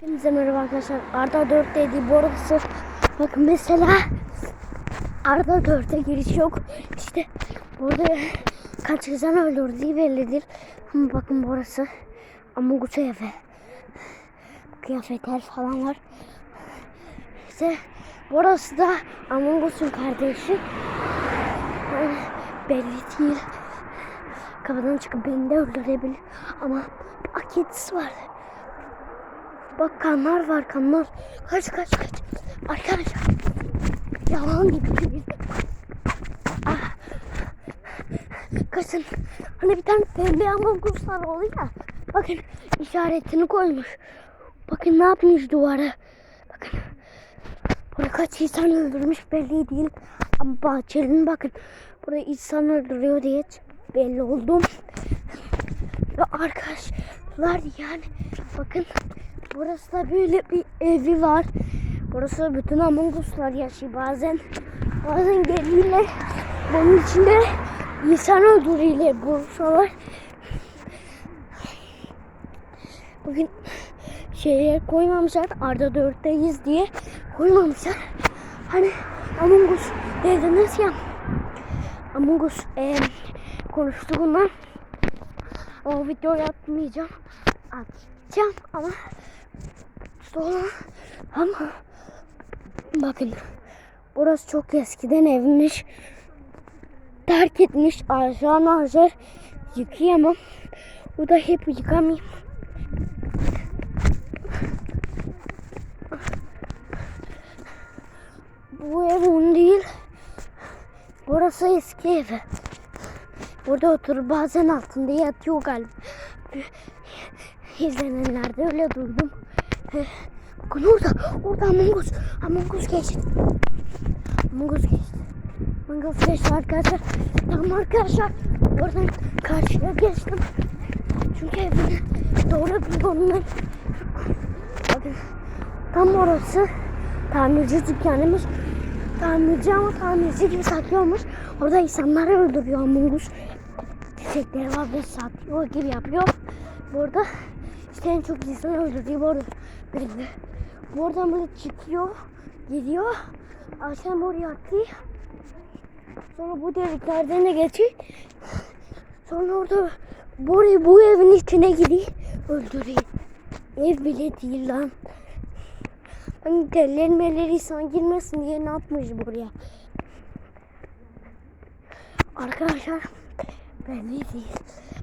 Hepinize merhaba arkadaşlar. Arda 4 dedi burası. Bakın mesela Arda 4'e giriş yok. İşte burada kaç insan öldürdüğü bellidir. Ama bakın burası Among Us evi. Kıyafetler falan var. İşte burası da Among Us'un kardeşi. Yani belli değil. Kapıdan çıkıp beni de öldürebilir. Ama akidisi var. Bak kanlar var kanlar. Kaç kaç kaç. Arkadaşlar. Yalan gibi değil. Ah. Kaçın. Hani bir tane pembe Among Us'lar oluyor ya. Bakın işaretini koymuş. Bakın ne yapmış duvara. Bakın. Burada kaç insan öldürmüş belli değil. Ama bahçenin bakın. Burada insan öldürüyor diye belli oldum. Ve arkadaşlar yani bakın burası da böyle bir evi var. Burası bütün Among Us'lar yaşıyor bazen. Bazen geliyorlar. Bunun içinde insan öldürüyorlar bursalar. Bugün şeye koymamışlar. Arda 4'teyiz diye koymamışlar. Hani Among Us dediniz ya. Among Us e, konuştuğundan o videoyu atmayacağım. Atacağım ama sonra ama bakın burası çok eskiden evmiş. Terk etmiş aşağı aşağı yıkayamam. Bu da hep yıkamayayım. Bu ev onun değil. Burası eski evi. Burada oturup bazen altında yatıyor galiba. İzlenenlerde öyle duydum. Bakın orada, orada Among Us. Among Us geçti. Among Us geçti. Among Us geçti arkadaşlar. Tamam arkadaşlar. Oradan karşıya geçtim. Çünkü evine doğru bir ondan. Bakın tam orası tamirci dükkanımız. Tamirci ama tamirci gibi satıyormuş. Orada insanları öldürüyor Among Us. Çiçekleri var ve satıyor gibi yapıyor. Burada işte en çok insan öldürdüğü bu arada birinde. Buradan böyle çıkıyor, gidiyor. Akşam oraya atlıyor. Sonra bu deliklerden de geçiyor. Sonra orada burayı bu evin içine gidiyor, öldürüyor. Ev bile değil lan. Hani tellerin melleri insan girmesin diye ne yapmış buraya? Arkadaşlar belli değil.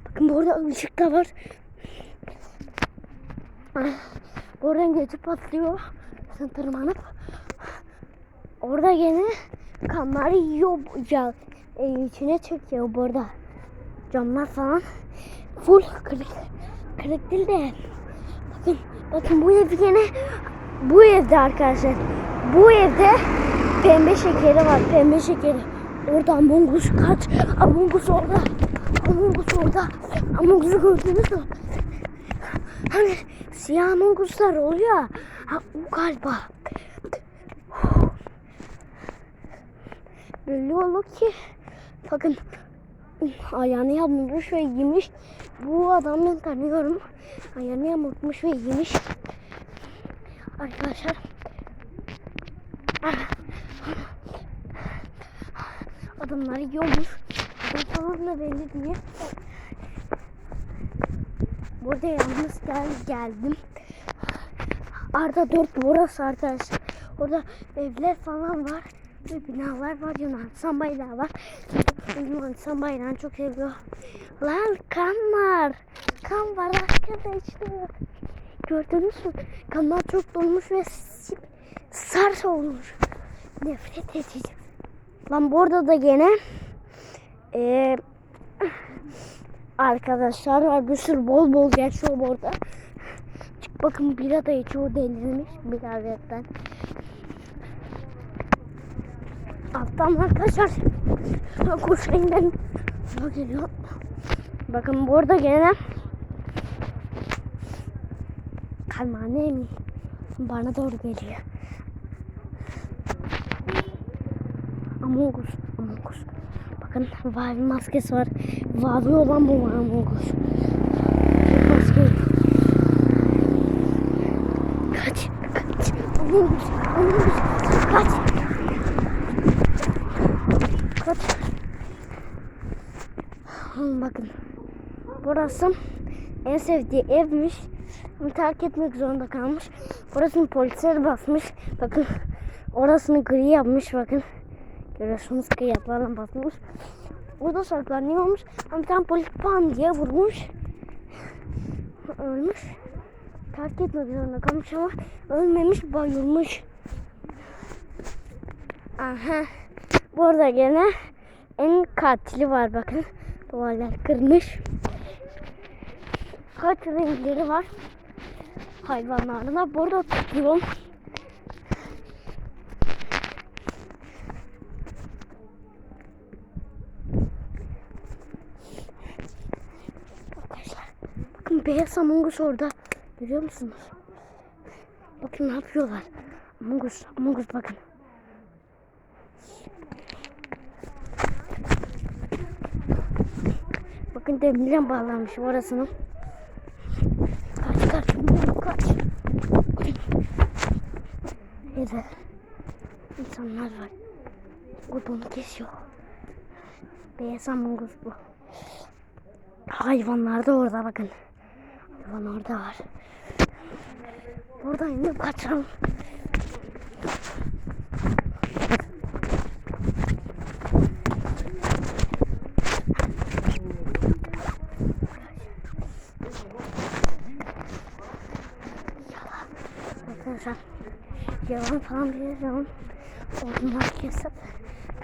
Bakın burada ışık da var. Ah, Oradan geçip patlıyor. Sen tırmanıp. Orada gene kanları yiyor. Ya, e, içine çekiyor burada. Camlar falan. Full kırık. Kırık değil de. Bakın, bakın bu ev gene bu evde arkadaşlar. Bu evde pembe şekeri var. Pembe şekeri. Orada Among Us kaç. Among Us orada. Among Us orada. Among Us'u gördünüz mü? Hani siyah Among Us'lar oluyor. Ha, o galiba. Belli olur ki. Bakın ayağını yamulmuş ve yemiş. Bu adamı tanıyorum. Ayağını yamultmuş ve yemiş. Arkadaşlar. Ah. Adamlar yiyormuş. Adam falan da belli değil. Burada yalnız gel geldim. Arda 4 burası arkadaşlar. Orada evler falan var. Ve binalar var. Yunanistan bayrağı var. Yunanistan bayrağını çok seviyor. Lan kan var. Kan var arkadaşlar. Gördünüz mü? Kanlar çok dolmuş ve sars olmuş. Nefret edici. Lan burada da gene eee arkadaşlar var. Bir sürü bol bol geçiyor. Çık bakın bira da içiyor delirmiş biradetten. Alttan arkadaşlar. Koşayım ben. Ne geliyor? Bakın burada gene kalmane mi? Bana doğru geliyor. Among Us, Among Us. Bakın Vavi maskesi var. Vavi olan bu Among Us. Bu maske. Kaç. Kaç. Among Us. Among Us. Kaç. Kaç. Bakın. Burası en sevdiği evmiş. Terk etmek zorunda kalmış. Burasını polisler basmış. Bakın orasını gri yapmış bakın. Görüyorsunuz kıyaflarla basmış. Orada saklanıyormuş. Ama bir tane polis pan diye vurmuş. Ölmüş. Terk etmek zorunda kalmış ama ölmemiş bayılmış. Aha. Burada gene en katili var bakın. Duvarlar kırmış. Kaç renkleri var hayvanlarına. Burada tutuyorum. Beyaz Among Us orada. Görüyor musunuz? Bakın ne yapıyorlar. Among Us, Among Us bakın. Bakın demirle bağlanmış orasını. Kaç kaç kaç. Neyse. İnsanlar var. Odunu kesiyor. Beyaz Among Us bu. Hayvanlar da orada bakın. Hayvan orada var. Buradan inip kaçalım. Arkadaşlar yalan falan bir yalan odunlar kesip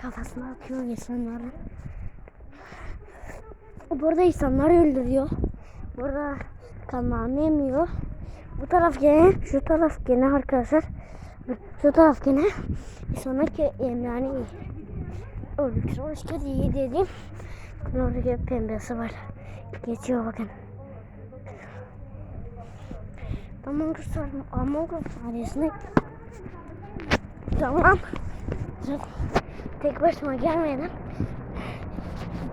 kafasına atıyor insanları. Burada insanlar öldürüyor. Burada kanlarını emiyor. Bu taraf gene, şu taraf gene arkadaşlar. Şu taraf gene sonra ki yani öldükçe başka iyi dedim. Orada pembesi var. Geçiyor bakın. Among Us var mı? Among Us ailesine Tamam. Tek başıma gelmedim.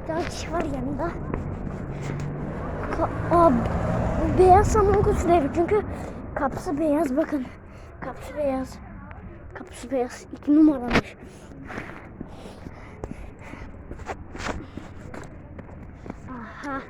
Bir tane kişi var yanında. Bu beyaz Among Us evi çünkü kapısı beyaz bakın. Kapısı beyaz. Kapısı beyaz. İki numaramış. Aha.